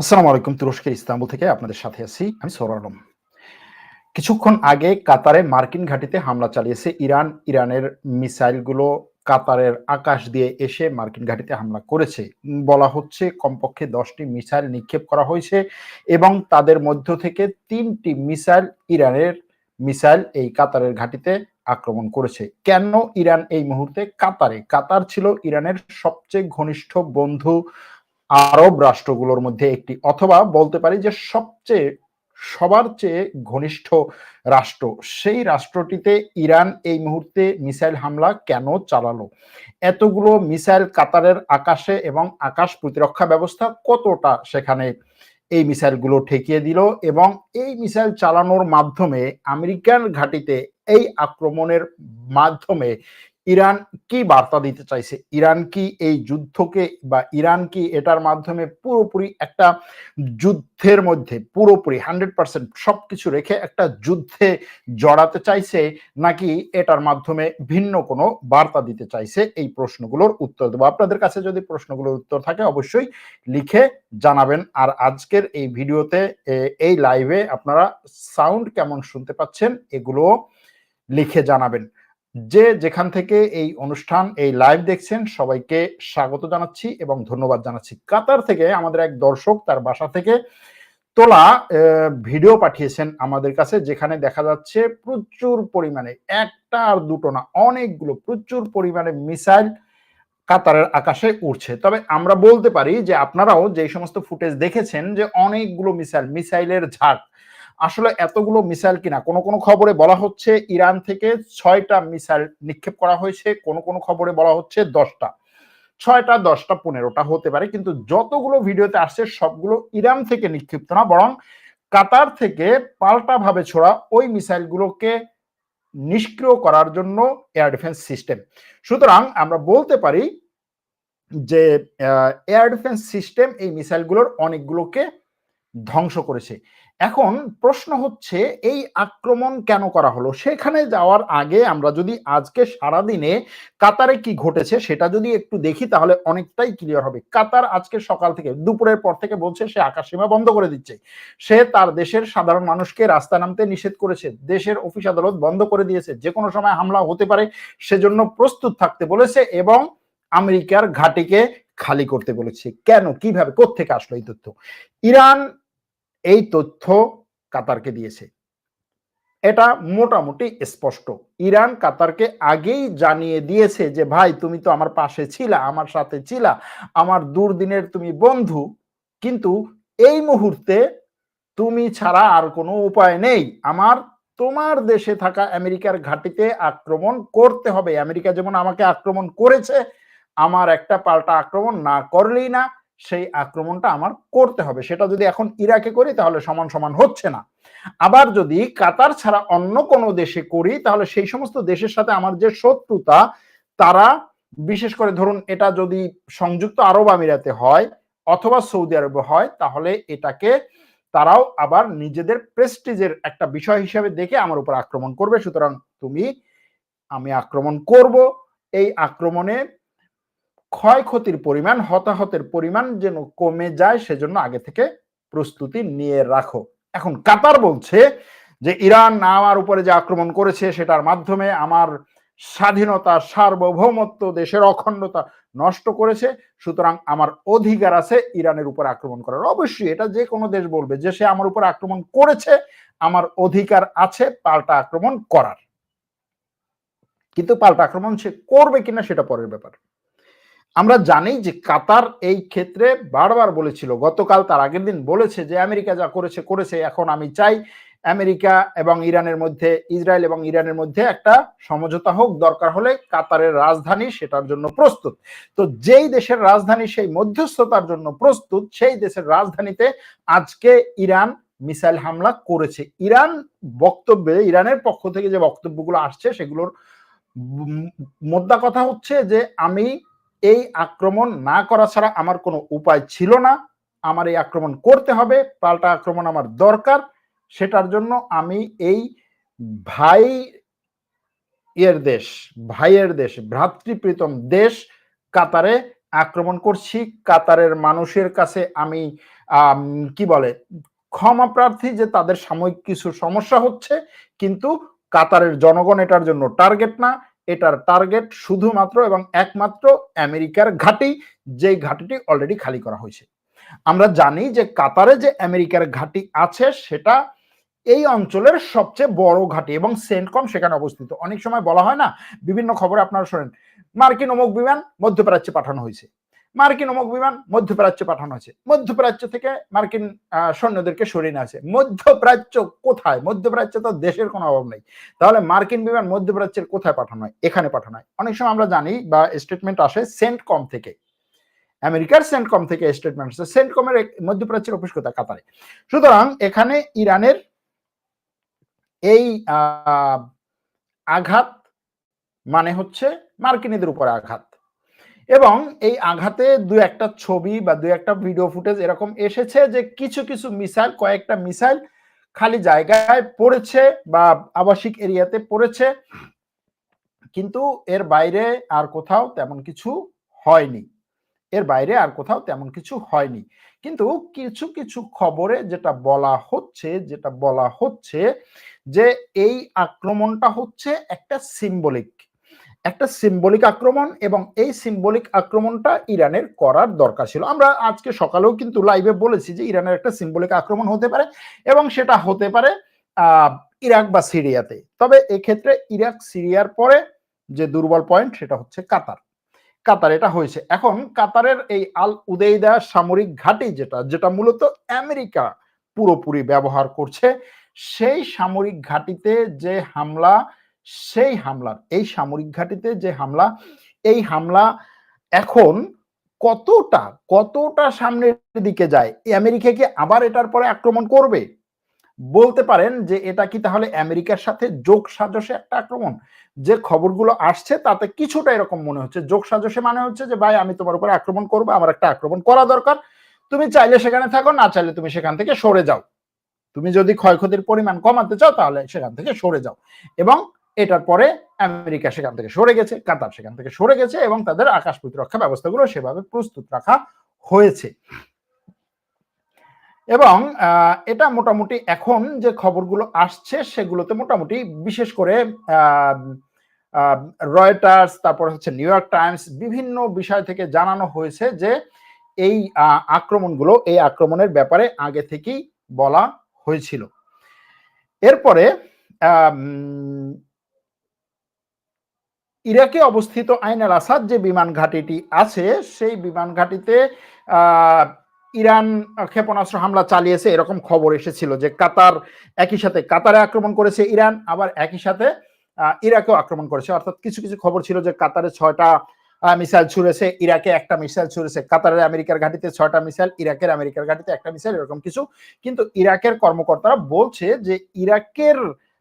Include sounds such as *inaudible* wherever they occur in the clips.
আসসালামু আলাইকুম, তুরস্কের ইস্তাম্বুল থেকে আপনাদের সাথে আছি আমি সৌর আলম। কিছুক্ষণ আগে কাতারে মার্কিন ঘাঁটিতে হামলা চালিয়েছে ইরান। ইরানের মিসাইলগুলো কাতারের আকাশ দিয়ে এসে মার্কিন ঘাঁটিতে হামলা করেছে। বলা হচ্ছে কমপক্ষে দশটি মিসাইল নিক্ষেপ করা হয়েছে এবং তাদের মধ্য থেকে তিনটি মিসাইল ইরানের মিসাইল এই কাতারের ঘাঁটিতে আক্রমণ করেছে। কেন ইরান এই মুহূর্তে কাতারে? কাতার ছিল ইরানের সবচেয়ে ঘনিষ্ঠ বন্ধু আরব রাষ্ট্রগুলোর মধ্যে একটি, অথবা বলতে পারি যে সবচেয়ে, সবার চেয়ে ঘনিষ্ঠ রাষ্ট্র। সেই রাষ্ট্রটিতে ইরান এই মুহূর্তে মিসাইল হামলা কেন চালালো? এতগুলো মিসাইল কাতারের আকাশে এবং আকাশ প্রতিরক্ষা ব্যবস্থা কতটা সেখানে এই মিসাইলগুলো ঠেকিয়ে দিল এবং এই মিসাইল চালানোর মাধ্যমে আমেরিকান ঘাটিতে এই আক্রমণের মাধ্যমে ইরান কি বার্তা দিতে চাইছে? ইরান কি এই যুদ্ধকে বা ইরান কি এটার মাধ্যমে পুরোপুরি একটা যুদ্ধের মধ্যে পুরোপুরি হান্ড্রেড পার্সেন্ট সবকিছু রেখে একটা যুদ্ধে জড়াতে চাইছে নাকি এটার মাধ্যমে ভিন্ন কোনো বার্তা দিতে চাইছে? এই প্রশ্নগুলোর উত্তর দেবো। আপনাদের কাছে যদি প্রশ্নগুলোর উত্তর থাকে, অবশ্যই লিখে জানাবেন। আর আজকের এই ভিডিওতে এই লাইভে আপনারা সাউন্ড কেমন শুনতে পাচ্ছেন, এগুলো লিখে জানাবেন। যে যেখান থেকে এই অনুষ্ঠান, এই লাইভ দেখছেন, সবাইকে স্বাগত জানাচ্ছি এবং ধন্যবাদ জানাচ্ছি। কাতার থেকে আমাদের এক দর্শক তার বাসা থেকে তোলা ভিডিও পাঠিয়েছেন আমাদের কাছে, যেখানে দেখা যাচ্ছে প্রচুর পরিমাণে, একটা আর দুটো না, অনেকগুলো প্রচুর পরিমাণে মিসাইল কাতারের আকাশে উঠছে তবে আমরা বলতে পারি যে আপনারাও যে সমস্ত ফুটেজ দেখেছেন, যে অনেকগুলো মিসাইল মিসাইলের ঝাড় আসলে এতগুলো মিসাইল কিনা? কোনো কোনো খবরে বলা হচ্ছে ইরান থেকে ছয়টা মিসাইল নিক্ষেপ করা হয়েছে, কোনো কোনো খবরে বলা হচ্ছে দশটা। ছয়টা, দশটা, পনেরোটা হতে পারে, কিন্তু যতগুলো ভিডিওতে আসছে সবগুলো ইরান থেকে নিক্ষিপ্ত না, বরং কাতার থেকে পাল্টা ভাবে ছোড়া ওই মিসাইলগুলোকে নিষ্ক্রিয় করার জন্য এয়ার ডিফেন্স সিস্টেম। সুতরাং আমরা বলতে পারি যে এয়ার ডিফেন্স সিস্টেম এই মিসাইলগুলোর অনেকগুলোকে ধ্বংস করেছে। এখন প্রশ্ন হচ্ছে, এই আক্রমণ কেন করা হলো? সেখানে যাওয়ার আগে আমরা যদি আজকে সারাদিনে কাতারে কি ঘটেছে সেটা যদি একটু দেখি তাহলে অনেকটাই ক্লিয়ার হবে। কাতার আজকে সকাল থেকে, দুপুরের পর থেকে বলছে, সে আকাশ সীমা বন্ধ করে দিচ্ছে। সে তার দেশের সাধারণ মানুষকে রাস্তা নামতে নিষেধ করেছে। দেশের অফিস আদালত বন্ধ করে দিয়েছে। যে কোনো সময় হামলা হতে পারে, সেজন্য প্রস্তুত থাকতে বলেছে এবং আমেরিকার ঘাটিকে খালি করতে বলেছে। কেন? কীভাবে? কোথেকে আসলো এই তথ্য? ইরান এই তথ্য কাতারকে দিয়েছে। এটা মোটামুটি স্পষ্ট। ইরান কাতারকে আগেই জানিয়ে দিয়েছে যে, ভাই, তুমি তো আমার পাশে ছিলা, আমার সাথে ছিলা, আমার দুর্দিনের তুমি বন্ধু। কিন্তু এই মুহূর্তে তুমি ছাড়া আর কোনো উপায় নেই। আমার, তোমার দেশে থাকা আমেরিকার ঘাটিতে আক্রমণ করতে হবে। আমেরিকা যেমন আমাকে আক্রমণ করেছে, আমার একটা পাল্টা আক্রমণ না করলেই না। সেই আক্রমণটা আমার করতে হবে। সেটা যদি এখন ইরাকে করি, তাহলে সমান সমান হচ্ছে না। আবার যদি কাতার ছাড়া অন্য কোনো দেশে করি, তাহলে সেই সমস্ত দেশের সাথে আমার যে শত্রুতা, তারা বিশেষ করে ধরুন এটা যদি সংযুক্ত আরব আমিরাতে হয় অথবা সৌদি আরবে হয়, তাহলে এটাকে তারাও আবার নিজেদের প্রেস্টিজের একটা বিষয় হিসেবে দেখে আমার উপর আক্রমণ করবে। সুতরাং তুমি, আমি আক্রমণ করব। এই আক্রমণে ক্ষয়ক্ষতির পরিমাণ, হতাহতের পরিমাণ যেন কমে যায়, সেজন্য আগে থেকে প্রস্তুতি নিয়ে রাখো। এখন কাতার বলছে যে, ইরান আমার উপরে যে আক্রমণ করেছে, সেটার মাধ্যমে আমার স্বাধীনতা, সার্বভৌমত্ব, দেশের অখণ্ডতা নষ্ট করেছে, সুতরাং আমার অধিকার আছে ইরানের উপর আক্রমণ করার। অবশ্যই এটা যে কোনো দেশ বলবে যে, সে আমার উপর আক্রমণ করেছে, আমার অধিকার আছে, পাল্টা আক্রমণ করার। কিন্তু পাল্টা আক্রমণ সে করবে কিনা, সেটা পরের ব্যাপার। আমরা জানি যে কাতার এই ক্ষেত্রে বারবার বলেছিল, গতকাল তার আগের দিন বলেছে যে আমেরিকা যা করেছে করেছে। এখন আমি চাই আমেরিকা এবং ইরানের মধ্যে, ইসরায়েল এবং ইরানের মধ্যে একটা সমঝোতা হোক। দরকার হলে কাতারের রাজধানী সেটার জন্য প্রস্তুত। তো যেই দেশের রাজধানী সেই মধ্যস্থতার জন্য প্রস্তুত, সেই দেশের রাজধানীতে আজকে ইরান মিসাইল হামলা করেছে। ইরান বক্তব্যে, ইরানের পক্ষ থেকে যে বক্তব্যগুলো আসছে, সেগুলোর মোদ্দা কথা হচ্ছে যে আমি এই আক্রমণ না করা ছাড়া আমার কোনো উপায় ছিল না। আমার এই আক্রমণ করতে হবে, পাল্টা আক্রমণ আমার দরকার। সেটার জন্য আমি এই ভাই এর দেশ, ভাইয়ের দেশ, ভ্রাতৃপ্রীতম দেশ কাতারে আক্রমণ করছি। কাতারের মানুষের কাছে আমি কি বলে, ক্ষমা প্রার্থী যে তাদের সাময়িক কিছু সমস্যা হচ্ছে, কিন্তু কাতারের জনগণ এটার জন্য টার্গেট না। এটার টার্গেট শুধুমাত্র এবং একমাত্র আমেরিকার ঘাঁটি যে ঘাঁটিটি অলরেডি খালি করা হয়েছে। আমরা জানি যে কাতারে যে আমেরিকার ঘাঁটি আছে, সেটা এই অঞ্চলের সবচেয়ে বড় ঘাঁটি এবং সেন্টকম সেখানে অবস্থিত। অনেক সময় বলা হয় না, বিভিন্ন খবরে আপনারা শোনেন, মার্কিন অমুক বিমান মধ্যপ্রাচ্যে পাঠানো হয়েছে। মার্কিন অমুক বিমান মধ্যপ্রাচ্যে পাঠানো আছে। মধ্যপ্রাচ্য থেকে মার্কিন সৈন্যদেরকে সরিয়ে আছে। মধ্যপ্রাচ্য কোথায়? মধ্যপ্রাচ্য তো দেশের কোনো অভাব নেই। তাহলে মার্কিন বিমান মধ্যপ্রাচ্যের কোথায় পাঠানো হয়? এখানে পাঠানো হয়। অনেক সময় আমরা জানি বা স্টেটমেন্ট আসে সেন্ট কম থেকে। আমেরিকার সেন্ট কম থেকে স্টেটমেন্ট আসে। সেন্ট কমের মধ্যপ্রাচ্যের অফিস কোথায় কাতারে। সুতরাং এখানে ইরানের এই আঘাত মানে হচ্ছে মার্কিনীদের উপরে আঘাত। এবং এই আঘাতে দু একটা ছবি বা দু একটা ভিডিও ফুটেজ এরকম এসেছে যে কিছু কিছু মিসাইল কয়েকটা মিসাইল খালি জায়গায় পড়েছে বা আবাসিক এরিয়াতে পড়েছে। কিন্তু এর বাইরে আর কোথাও তেমন কিছু হয়নি। এর বাইরে আর কোথাও তেমন কিছু হয়নি। কিন্তু কিছু কিছু খবরে যেটা বলা হচ্ছে, যেটা বলা হচ্ছে যে এই আক্রমণটা হচ্ছে একটা সিম্বলিক একটা সিম্বলিক আক্রমণ এবং এই সিম্বলিক আক্রমণটা ইরানের করার দরকার ছিল। আমরা আজকে সকালেও কিন্তু লাইভে বলেছি যে ইরানের একটা সিম্বলিক আক্রমণ হতে পারে এবং সেটা হতে পারে ইরাক বা সিরিয়াতে। তবে এক্ষেত্রে ইরাক, সিরিয়ার পরে যে দুর্বল পয়েন্ট সেটা হচ্ছে কাতার। কাতার এটা হয়েছে। এখন কাতারের এই আল উদেইদা সামরিক ঘাঁটি যেটা যেটা মূলত আমেরিকা পুরোপুরি ব্যবহার করছে, সেই সামরিক ঘাঁটিতে যে হামলা সেই হামলার এই সামরিক ঘাঁটিতে যে হামলা, এই হামলা এখন কতটা কতটা সামনের দিকে যায়? আমেরিকা কি আবার এটার পরে আক্রমণ করবে? বলতে পারেন যে এটা কি তাহলে আমেরিকার সাথে যোগ সাজসে একটা আক্রমণ? যে খবরগুলো আসছে তাতে কিছুটা এরকম মনে হচ্ছে। যোগ সাজসে মানে হচ্ছে যে, ভাই, আমি তোমার উপরে আক্রমণ করব, আমার একটা আক্রমণ করা দরকার। তুমি চাইলে সেখানে থাকো, না চাইলে তুমি সেখান থেকে সরে যাও। তুমি যদি ক্ষয়ক্ষতির পরিমাণ কমাতে চাও, তাহলে সেখান থেকে সরে যাও। এবং এটার পরে আমেরিকা সেখান থেকে সরে গেছে, কাতার সেখান থেকে সরে গেছে এবং তাদের আকাশ প্রতিরক্ষা ব্যবস্থাগুলো সেভাবে প্রস্তুত রাখা হয়েছে। এবং এটা মোটামুটি এখন যে খবরগুলো আসছে সেগুলোতে মোটামুটি বিশেষ করে রয়টার্স, তারপর হচ্ছে নিউ ইয়র্ক টাইমস বিভিন্ন বিষয় থেকে জানানো হয়েছে যে এই আক্রমণগুলো, এই আক্রমণের ব্যাপারে আগে থেকেই বলা হয়েছিল। এরপরে ইরাকে অবস্থিত আইন আল আসাদ যে বিমান ঘাঁটিটি আছে, সেই বিমান ঘাঁটিতে ইরান ক্ষেপণাস্ত্র হামলা চালিয়েছে এরকম খবর এসেছিল যে কাতার একই সাথে কাতারে আক্রমণ করেছে ইরান, আবার একই সাথে ইরাকেও আক্রমণ করেছে। অর্থাৎ কিছু কিছু খবর ছিল যে কাতারে ছয়টা মিসাইল ছুড়েছে, ইরাকে একটা মিসাইল ছুড়েছে, কাতারের আমেরিকার ঘাটিতে ছয়টা মিসাইল, ইরাকের আমেরিকার ঘাটিতে একটা মিসাইল, এরকম কিছু। কিন্তু ইরাকের কর্মকর্তারা বলছে যে ইরাকের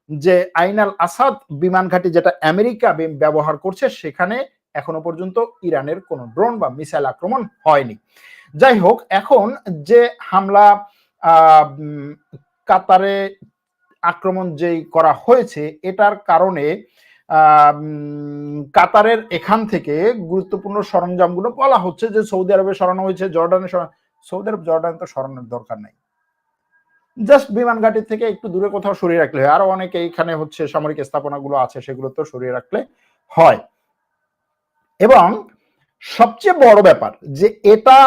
যে আইনাল আসাদ বিমান ঘাঁটি যেটা আমেরিকা ব্যবহার করছে, সেখানে এখনও পর্যন্ত ইরানের কোনো ড্রোন বা মিসাইল আক্রমণ হয়নি। যাই হোক, এখন যে হামলা কাতারে আক্রমণ যেই করা হয়েছে, এটার কারণে কাতারের এখান থেকে গুরুত্বপূর্ণ সরঞ্জামগুলো বলা হচ্ছে যে সৌদি আরবে সরানো হয়েছে, জর্ডানে সৌদি আরব, জর্ডানে তো সরানোর দরকার নাই। জাস্ট বিমান ঘাটির থেকে একটু দূরে কোথাও সরিয়ে রাখলে হয়। আরও অনেকে এখানে হচ্ছে সামরিক স্থাপনাগুলো আছে সেগুলো তো সরিয়ে রাখলে হয়। এবং সবচেয়ে বড় ব্যাপার যে এটা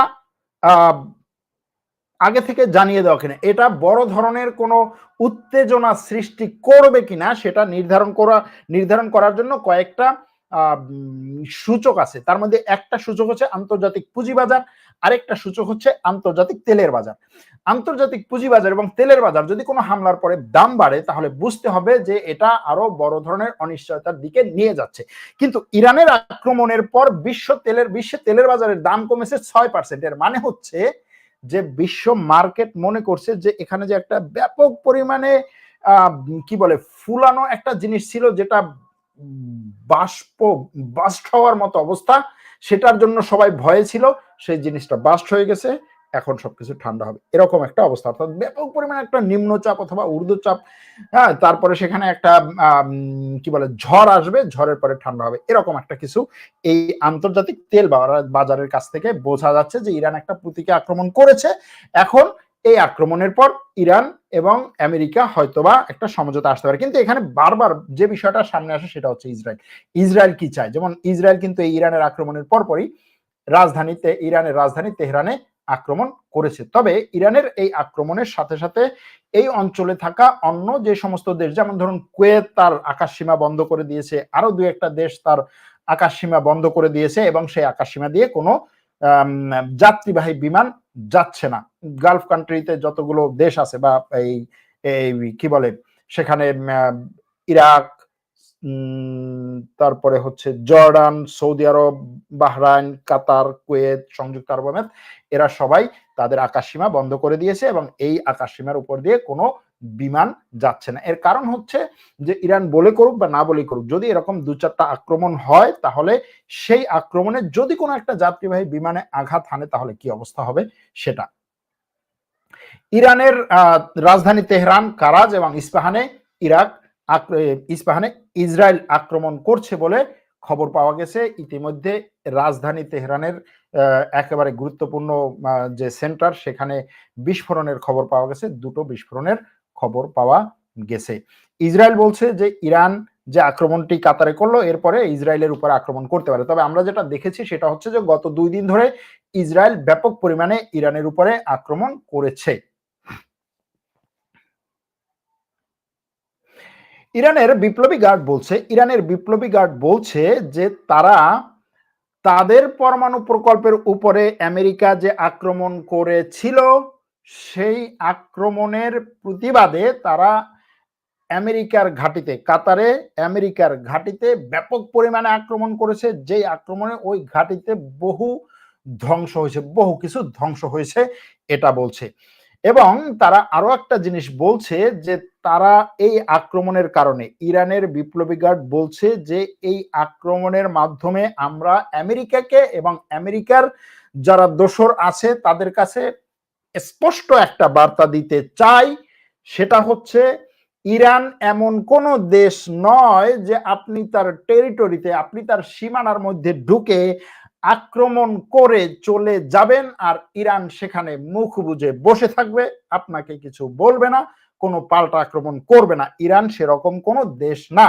আগে থেকে জানিয়ে দেওয়া কিনা, এটা বড় ধরনের কোনো উত্তেজনা সৃষ্টি করবে কিনা, সেটা নির্ধারণ করা, নির্ধারণ করার জন্য কয়েকটা সূচক আছে। তার মধ্যে একটা সূচক হচ্ছে আন্তর্জাতিক পুঁজিবাজার, আরেকটা সূচক হচ্ছে আন্তর্জাতিক তেলের বাজার। আন্তর্জাতিক পুঁজিবাজার এবং তেলের বাজার যদি কোনো হামলার পরে দাম বাড়ে, তাহলে বুঝতে হবে যে এটা আরও বড় ধরনের অনিশ্চয়তার দিকে নিয়ে যাচ্ছে। কিন্তু ইরানের আক্রমণের পর বিশ্ব তেলের, বিশ্বে তেলের বাজারের দাম কমেছে ছয় পার্সেন্ট এর। মানে হচ্ছে যে বিশ্ব মার্কেট মনে করছে যে এখানে যে একটা ব্যাপক পরিমাণে কি বলে, ফুলানো একটা জিনিস ছিল যেটা বাষ্প বাস্ট হওয়ার মতো অবস্থা। সেটার জন্য সবাই ভয়ে ছিল, সেই জিনিসটা বাস্ট হয়ে গেছে, এখন সবকিছু ঠান্ডা হবে। এরকম একটা অবস্থা। অর্থাৎ ব্যাপক পরিমাণে একটা নিম্নচাপ অথবা ঊর্ধ্বচাপ হ্যাঁ তারপরে সেখানে একটা কি বলে, ঝড় আসবে, ঝড়ের পরে ঠান্ডা হবে। এরকম একটা কিছু এই আন্তর্জাতিক তেল বাজারের কাছ থেকে বোঝা যাচ্ছে যে ইরান একটা প্রতীকে আক্রমণ করেছে। এখন এই আক্রমণের পর ইরান এবং আমেরিকা হয়তোবা একটা সমঝোতা আসতে পারে। কিন্তু এখানে বারবার যে বিষয়টা সামনে আসে সেটা হচ্ছে ইসরায়েল। ইসরায়েল কি চায়? যেমন ইসরায়েল কিন্তু এই ইরানের আক্রমণের পরপরই রাজধানীতে, ইরানের রাজধানী তেহরানে আক্রমণ করেছে। তবে ইরানের এই আক্রমণের সাথে সাথে এই অঞ্চলে থাকা অন্য যে সমস্ত দেশ, যেমন ধরুন কুয়েত তার আকাশ সীমা বন্ধ করে দিয়েছে আরও দু একটা দেশ তার আকাশ সীমা বন্ধ করে দিয়েছে এবং সেই আকাশ সীমা দিয়ে কোনো যাত্রীবাহী বিমান যাচ্ছে না। গালফ কান্ট্রিতে যতগুলো দেশ আছে বা এই কি বলে, সেখানে ইরাক তারপরে হচ্ছে Jordan, Saudi Arab, Bahrain, Qatar, Kuwait, সংযুক্ত আরব আমেদ এরা সবাই তাদের আকাশসীমা বন্ধ করে দিয়েছে এবং এই আকাশসীমার উপর দিয়ে কোনো বিমান যাচ্ছে না। এর কারণ হচ্ছে যে ইরান বলে করুক বা না বলে করুক, যদি এরকম দু চারটা আক্রমণ হয়, তাহলে সেই আক্রমণে যদি কোনো একটা যাত্রীবাহী বিমানে আঘাত হানে, তাহলে কি অবস্থা হবে সেটা। ইরানের রাজধানী তেহরান, কারাজ এবং ইস্পাহানে ইরাক ইস্পাহানে ইসরায়েল আক্রমণ করছে বলে খবর পাওয়া গেছে। ইতিমধ্যে রাজধানী তেহরানের একেবারে গুরুত্বপূর্ণ যে সেন্টার, সেখানে বিস্ফোরণের খবর পাওয়া গেছে। দুটো বিস্ফোরণের খবর পাওয়া গেছে। ইসরায়েল বলছে যে ইরান যে আক্রমণটি কাতারে করল, এরপরে ইসরায়েলের উপর আক্রমণ করতে পারে। তবে আমরা যেটা দেখেছি সেটা হচ্ছে যে গত দুই দিন ধরে ইসরায়েল ব্যাপক পরিমাণে ইরানের উপরে আক্রমণ করেছে। ইরানের বিপ্লবী গার্ড বলছে, ইরানের বিপ্লবী গার্ড বলছে যে তারা তাদের পরমাণু প্রকল্পের উপরে আমেরিকা যে আক্রমণ করেছিল সেই আক্রমণের প্রতিবাদে তারা আমেরিকার ঘাটিতে, কাতারে আমেরিকার ঘাটিতে ব্যাপক পরিমাণে আক্রমণ করেছে। যেই আক্রমণে ওই ঘাটিতে বহু ধ্বংস হয়েছে, বহু কিছু ধ্বংস হয়েছে এটা বলছে। এবং তারা আরও একটা জিনিস বলছে যে তারা এই আক্রমণের কারণে, ইরানের বিপ্লবী গার্ড বলছে যে এই আক্রমণের মাধ্যমে আমরা আমেরিকাকে এবং আমেরিকার যারা দোসর আছে তাদের কাছে স্পষ্ট একটা বার্তা দিতে চাই, সেটা হচ্ছে ইরান এমন কোন দেশ নয় যে আপনি তার টেরিটরিতে আপনি তার সীমানার মধ্যে ঢুকে আক্রমণ করে চলে যাবেন আর ইরান সেখানে মুখ বুঝে বসে থাকবে। আপনাকে কিছু বলবে না, কোনো পাল্টা আক্রমণ করবে না। ইরান সেরকম কোনো দেশ না।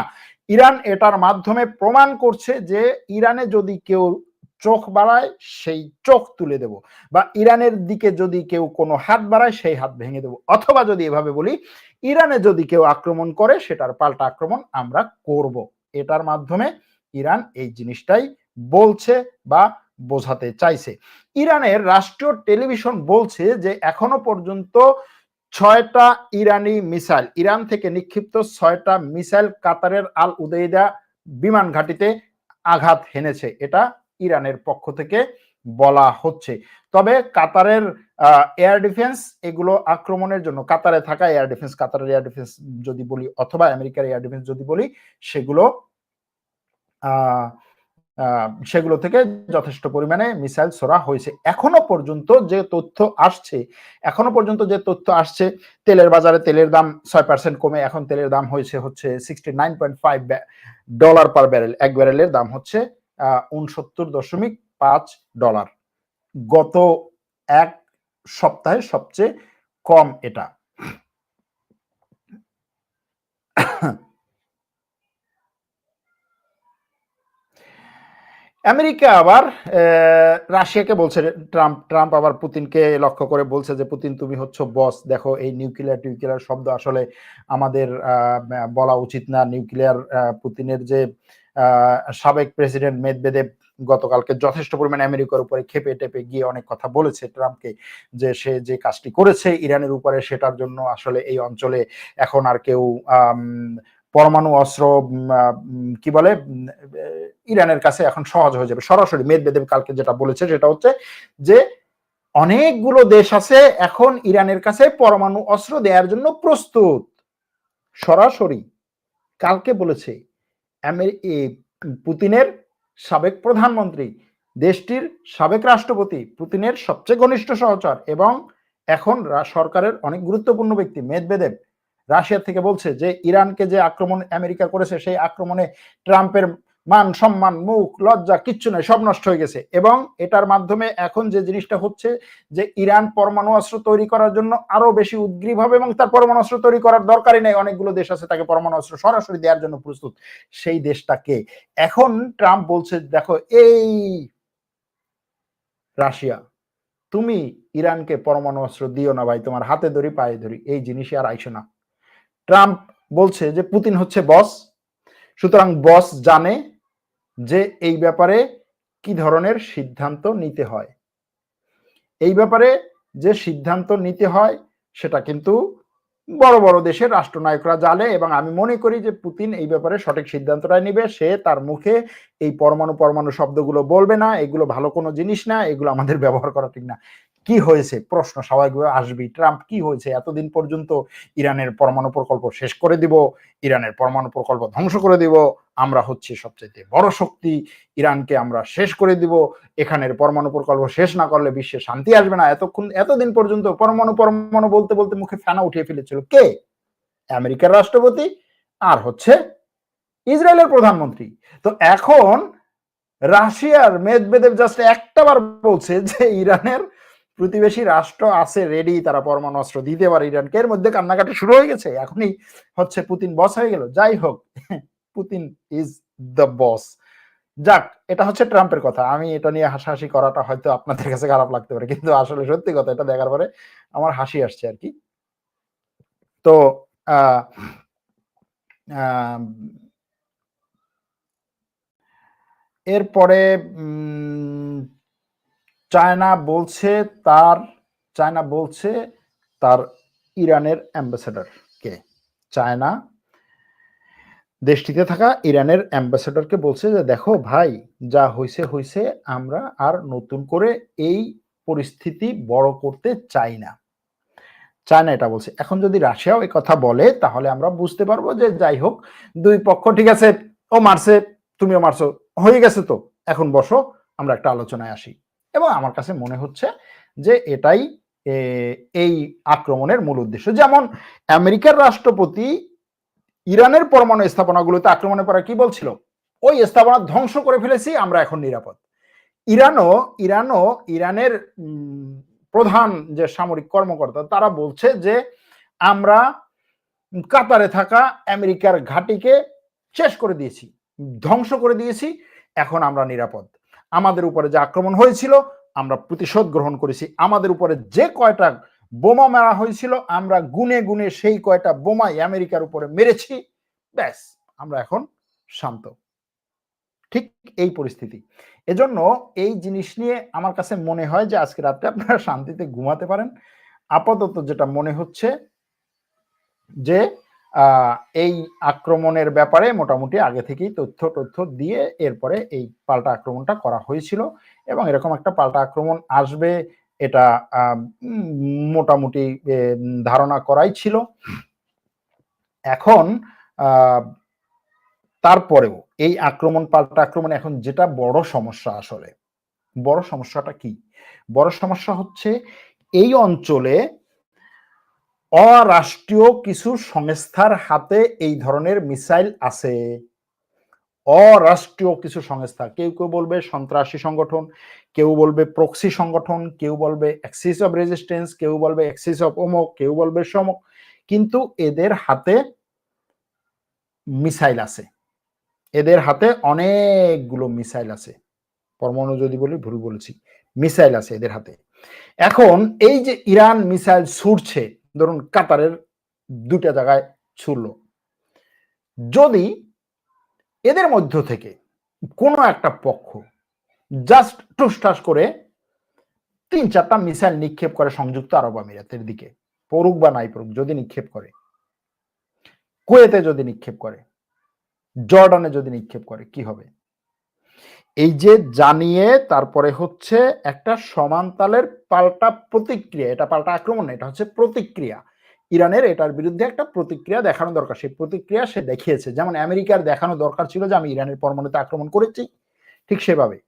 ইরান এটার মাধ্যমে প্রমাণ করছে যে ইরানে যদি কেউ চোখ বাড়ায়, সেই চোখ তুলে দেব। বা ইরানের দিকে যদি কেউ কোনো হাত বাড়ায়, সেই হাত ভেঙে দেব। অথবা যদি এভাবে বলি, ইরানে যদি কেউ আক্রমণ করে, সেটার পাল্টা আক্রমণ আমরা করব। এটার মাধ্যমে ইরান এই জিনিসটাই বলছে বা বোঝাতে চাইছে। ইরানের রাষ্ট্রীয় টেলিভিশন বলছে যে, এখনও পর্যন্ত ছয়টা ইরানি মিসাইল, ইরান থেকে নিক্ষিপ্ত ছয়টা মিসাইল কাতারের আল উদয়দা বিমান ঘাটিতে আঘাত হেনেছে। এটা ইরানের পক্ষ থেকে বলা হচ্ছে। তবে কাতারের এয়ার ডিফেন্স এগুলো আক্রমণের জন্য, কাতারে থাকা এয়ার ডিফেন্স কাতারের এয়ার ডিফেন্স যদি বলি অথবা আমেরিকার এয়ার ডিফেন্স যদি বলি, সেগুলো সেগুলো থেকে যথেষ্ট পরিমাণে মিসাইল ছোড়া হয়েছে। এখনও পর্যন্ত যে তথ্য আসছে, এখনও পর্যন্ত যে তথ্য আসছে, তেলের বাজারে তেলের দাম ছয় পার্সেন্ট কমে, এখন তেলের দাম হয়েছে হচ্ছে sixty nine point five dollar per barrel এক ব্যারেলের দাম হচ্ছে উনসত্তর দশমিক পাঁচ ডলার। গত এক সপ্তাহে সবচেয়ে কম এটা। আমেরিকা আবার রাশিয়াকে বলছে, ট্রাম্প ট্রাম্প আবার পুতিনকে লক্ষ্য করে বলছে যে, পুতিন, তুমি হচ্ছে বস। দেখো, এই নিউক্লিয়ার টিউক্লিয়ার শব্দ আসলে আমাদের বলা উচিত না। নিউক্লিয়ার পুতিনের যে সাবেক প্রেসিডেন্ট মেদবেদেব গতকালকে যথেষ্ট পরিমাণে আমেরিকার উপরে খেপে টেপে গিয়ে অনেক কথা বলেছে ট্রাম্পকে যে সে যে কাজটি করেছে ইরানের উপরে সেটার জন্য আসলে এই অঞ্চলে এখন আর কেউ পরমাণু অস্ত্র কি বলে ইরানের কাছে এখন সহজ হয়ে যাবে। সরাসরি মেদবেদেব কালকে যেটা বলেছে সেটা হচ্ছে যে অনেকগুলো দেশ আছে এখন ইরানের কাছে পরমাণু অস্ত্র দেওয়ার জন্য প্রস্তুত। সরাসরি কালকে বলেছে পুতিনের সাবেক প্রধানমন্ত্রী, দেশটির সাবেক রাষ্ট্রপতি, পুতিনের সবচেয়ে ঘনিষ্ঠ সহচর এবং এখন সরকারের অনেক গুরুত্বপূর্ণ ব্যক্তি মেদবেদেব। রাশিয়া থেকে বলছে যে, ইরানকে যে আক্রমণ আমেরিকা করেছে, সেই আক্রমণে ট্রাম্পের মান, সম্মান, মুখ, লজ্জা, কিচ্ছু নয়, সব নষ্ট হয়ে গেছে। এবং এটার মাধ্যমে এখন যে জিনিসটা হচ্ছে যে ইরান পরমাণু অস্ত্র তৈরি করার জন্য আরও বেশি উদ্গ্রীব হবে এবং তার পরমাণু অস্ত্র তৈরি করার দরকারই নেই। অনেকগুলো দেশ আছে, তাকে পরমাণু অস্ত্র সরাসরি দেওয়ার জন্য প্রস্তুত। সেই দেশটাকে এখন ট্রাম্প বলছে, দেখো, এই রাশিয়া, তুমি ইরানকে পরমাণু অস্ত্র দিও না ভাই, তোমার হাতে ধরি, পায়ে ধরি, এই জিনিসই আর আইসো না। ট্রাম্প বলছে যে, পুতিন হচ্ছে বস, সুতরাং বস জানে যে এই ব্যাপারে কি ধরনের সিদ্ধান্ত নিতে হয়। এই ব্যাপারে যে সিদ্ধান্ত নিতে হয়, সেটা কিন্তু বড় বড় দেশের রাষ্ট্রনায়করা জানে এবং আমি মনে করি যে পুতিন এই ব্যাপারে সঠিক সিদ্ধান্তটা নিবে। সে তার মুখে এই পরমাণু পরমাণু শব্দগুলো বলবে না, এগুলো ভালো কোনো জিনিস না, এগুলো আমাদের *laughs* ব্যবহার করা ঠিক না। কি হয়েছে? প্রশ্ন স্বাভাবিকভাবে আসবেই ট্রাম্প কি হয়েছে? এতদিন পর্যন্ত ইরানের পরমাণু প্রকল্প শেষ করে দিব, ইরানের পরমাণু প্রকল্প ধ্বংস করে দিব আমরা হচ্ছে সবচেয়ে বড় শক্তি। ইরানকে আমরা শেষ করে দিব। এখানের পরমাণু প্রকল্প শেষ না করলে বিশ্বে শান্তি আসবে না। এতক্ষণ, এতদিন পর্যন্ত পরমাণু পরমাণু বলতে বলতে মুখে ফেনা উঠিয়ে ফেলেছিল কে? আমেরিকার রাষ্ট্রপতি আর হচ্ছে ইসরায়েলের প্রধানমন্ত্রী। তো এখন রাশিয়ার মেদবেদেব জাস্ট একটা বার বলছে যে ইরানের প্রতিবেশী রাষ্ট্র আছে রেডি তারা পরমাণু অস্ত্র দিতে পারে ইরানকে। এর মধ্যে কান্নাকাটি শুরু হয়ে গেছে। এখনই হচ্ছে পুতিন বস হয়ে গেল। যাই হোক পুতিন ইজ দ্য বস যাক, এটা হচ্ছে ট্রাম্পের কথা। আমি এটা নিয়ে হাসাহাসি করাটা হয়তো আপনাদের কাছে খারাপ লাগতে পারে, কিন্তু আসলে সত্যি কথা, এটা দেখার পরে আমার হাসি আসছে আর কি। তো এরপরে চায়না বলছে তার, চায়না বলছে তার ইরানের অ্যাম্বাসেডর কে চায়না দেশটিতে থাকা ইরানের অ্যাম্বাসেডরকে বলছে যে, দেখো ভাই, যা হয়েছে হয়েছে আমরা আর নতুন করে এই পরিস্থিতি বড় করতে চাই না। চায়না এটা বলছে। এখন যদি রাশিয়াও এই কথা বলে, তাহলে আমরা বুঝতে পারব যে, যাই হোক, দুই পক্ষ ঠিক আছে, ও মারছে, তুমিও মারছো, হয়ে গেছে তো। এখন বসো, আমরা একটা আলোচনায় আসি। এবং আমার কাছে মনে হচ্ছে যে, এটাই এই আক্রমণের মূল উদ্দেশ্য। যেমন আমেরিকার রাষ্ট্রপতি ইরানের পরমাণু স্থাপনাগুলোতে আক্রমণের পরে কি বলছিল? ওই স্থাপনা ধ্বংস করে ফেলেছি, আমরা এখন নিরাপদ। ইরানও ইরানও, ইরানের প্রধান যে সামরিক কর্মকর্তা, তারা বলছে যে আমরা কাতারে থাকা আমেরিকার ঘাটিকে শেষ করে দিয়েছি, ধ্বংস করে দিয়েছি, এখন আমরা নিরাপদ। আমাদের উপরে যে আক্রমণ হয়েছিল, আমরা প্রতিশোধ গ্রহণ করেছি। আমাদের উপরে যে কয়টা বোমা মারা হয়েছিল, আমরা গুনে গুনে সেই কয়টা বোমাই আমেরিকার উপরে মেরেছি, ব্যাস, আমরা এখন শান্ত। ঠিক এই পরিস্থিতি। এজন্য এই জিনিস নিয়ে আমার কাছে মনে হয় যে আজকে রাত্রে আপনারা শান্তিতে ঘুমাতে পারেন। আপাতত যেটা মনে হচ্ছে যে এই আক্রমণের ব্যাপারে মোটামুটি আগে থেকেই তথ্য তথ্য দিয়ে এরপরে এই পাল্টা আক্রমণটা করা হয়েছিল এবং এরকম একটা পাল্টা আক্রমণ আসবে এটা মোটামুটি ধারণা করাই ছিল। এখন তারপরেও এই আক্রমণ, পাল্টা আক্রমণ এখন যেটা বড় সমস্যা আসলে, বড় সমস্যাটা কি? বড় সমস্যা হচ্ছে এই অঞ্চলে অরাষ্ট্রীয় কিছু সংস্থার হাতে এই ধরনের মিসাইল আছে। অরাষ্ট্রীয় কিছু সংস্থা, কেউ কেউ বলবে সন্ত্রাসী সংগঠন কেউ বলবে প্রক্সি সংগঠন, কেউ বলবে অ্যাক্সিস অফ রেজিস্টেন্স কেউ বলবে অ্যাক্সিস অফ অমক কেউ বলবে সমক কিন্তু এদের হাতে মিসাইল আছে। এদের হাতে অনেকগুলো মিসাইল আছে। পরমাণু যদি বলি, ভুল বলেছি। মিসাইল আছে এদের হাতে। এখন এই যে ইরান মিসাইল ছুটছে ধরুন কাতারের দুটা জায়গায় ছুড়ল। যদি এদের মধ্য থেকে কোনো একটা পক্ষ জাস্ট টুসটাস করে তিন চারটা মিসাইল নিক্ষেপ করে সংযুক্ত আরব আমিরাতের দিকে। পড়ুক বা নাই পড়ুক, যদি নিক্ষেপ করে। কুয়েতে যদি নিক্ষেপ করে। জর্ডানে যদি নিক্ষেপ করে, কি হবে? এই যে জানিয়ে তারপরে হচ্ছে একটা সমান্তালের পাল্টা প্রতিক্রিয়া, এটা পাল্টা আক্রমণ এটা হচ্ছে প্রতিক্রিয়া। ইরানের এটার বিরুদ্ধে একটা প্রতিক্রিয়া দেখানো দরকার। সেই প্রতিক্রিয়া সে দেখিয়েছে। যেমন আমেরিকার দেখানো দরকার ছিল যে আমি ইরানের পরমাণুতে আক্রমণ করেছি, ঠিক সেভাবে।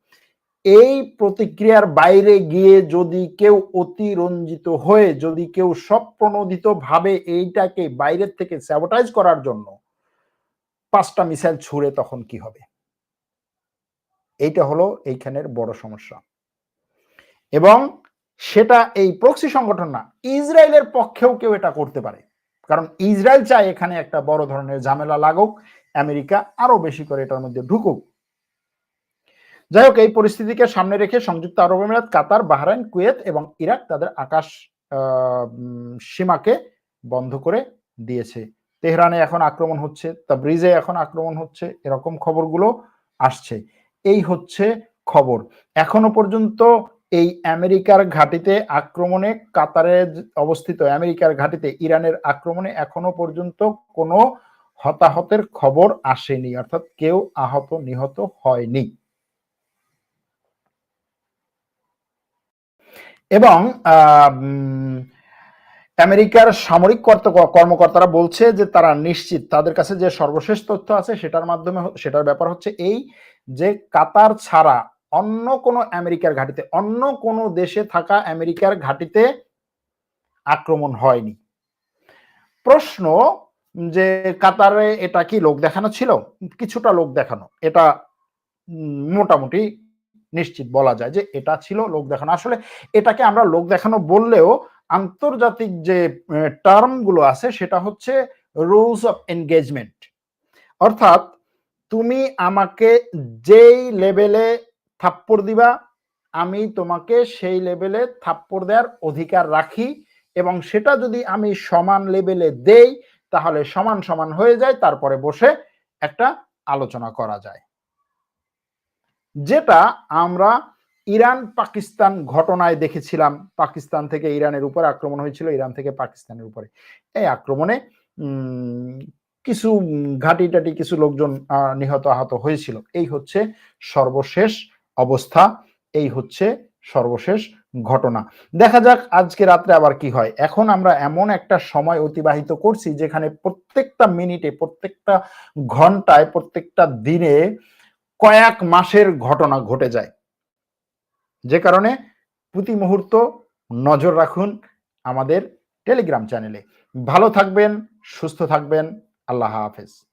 এই প্রতিক্রিয়ার বাইরে গিয়ে যদি কেউ অতিরঞ্জিত হয়ে, যদি কেউ স্বপ্রণোদিত ভাবে এইটাকে বাইরের থেকে স্যাবোটাইজ করার জন্য পাঁচটা মিসাইল ছুড়ে, তখন কি হবে? এইটা হলো এইখানের বড় সমস্যা। এবং সেটা এই প্রক্সি সংগঠন না, ইসরায়েলের পক্ষেও কেউ এটা করতে পারে। কারণ ইসরায়েল চায় এখানে একটা বড় ধরনের ঝামেলা লাগুক, আমেরিকা আরও বেশি করে এটার মধ্যে ঢুকুক। যাই হোক, এই পরিস্থিতিকে সামনে রেখে সংযুক্ত আরব আমিরাত, কাতার, বাহরাইন, কুয়েত এবং ইরাক তাদের আকাশ সীমাকে বন্ধ করে দিয়েছে। তেহরানে এখন আক্রমণ হচ্ছে, তাবরিজে এখন আক্রমণ হচ্ছে, এরকম খবরগুলো আসছে। এই হচ্ছে খবর। এখনও পর্যন্ত এই আমেরিকার ঘাটিতে আক্রমণে কাতারে অবস্থিত, আমেরিকার ঘাটিতে ইরানের আক্রমণে এখনও পর্যন্ত কোনো হতাহতের খবর আসেনি, অর্থাৎ কেউ আহত নিহত হয়নি। এবং আমেরিকার সামরিক কর্মকর্তারা বলছে যে তারা নিশ্চিত, তাদের কাছে যে সর্বশেষ তথ্য আছে সেটার মাধ্যমে সেটার ব্যাপার হচ্ছে এই যে কাতার ছাড়া অন্য কোনো আমেরিকার ঘাটিতে, অন্য কোনো দেশে থাকা আমেরিকার ঘাটিতে আক্রমণ হয়নি। প্রশ্ন যে কাতারে এটা কি লোক দেখানো ছিল? কিছুটা লোক দেখানো। এটা মোটামুটি নিশ্চিত বলা যায় যে এটা ছিল লোক দেখানো। আসলে এটাকে আমরা লোক দেখানো বললেও আন্তর্জাতিক যে টার্মগুলো আছে সেটা হচ্ছে রুলস অফ এনগেজমেন্ট অর্থাৎ তুমি আমাকে যেই লেভেলে থাপ্পড় দিবা, আমি তোমাকে সেই লেভেলে থাপ্পড় দেওয়ার অধিকার রাখি এবং সেটা যদি আমি সমান লেভেলে দেই, তাহলে সমান সমান হয়ে যায়, তারপরে বসে একটা আলোচনা করা যায়। যেটা আমরা ইরান পাকিস্তান ঘটনায় দেখেছিলাম। পাকিস্তান থেকে ইরানের উপরে আক্রমণ হয়েছিল, ইরান থেকে পাকিস্তানের উপরে। এই আক্রমণে কিছু ঘাটি টাটি কিছু লোকজন নিহত আহত হয়েছিল। এই হচ্ছে সর্বশেষ অবস্থা, এই হচ্ছে সর্বশেষ ঘটনা। দেখা যাক আজকে রাত্রে আবার কি হয়। এখন আমরা এমন একটা সময় অতিবাহিত করছি, যেখানে প্রত্যেকটা মিনিটে, প্রত্যেকটা ঘন্টায়, প্রত্যেকটা দিনে কয়েক মাসের ঘটনা ঘটে যায়। যে কারণে প্রতি মুহূর্ত নজর রাখুন আমাদের টেলিগ্রাম চ্যানেলে ভালো থাকবেন, সুস্থ থাকবেন, আল্লাহ হাফেজ।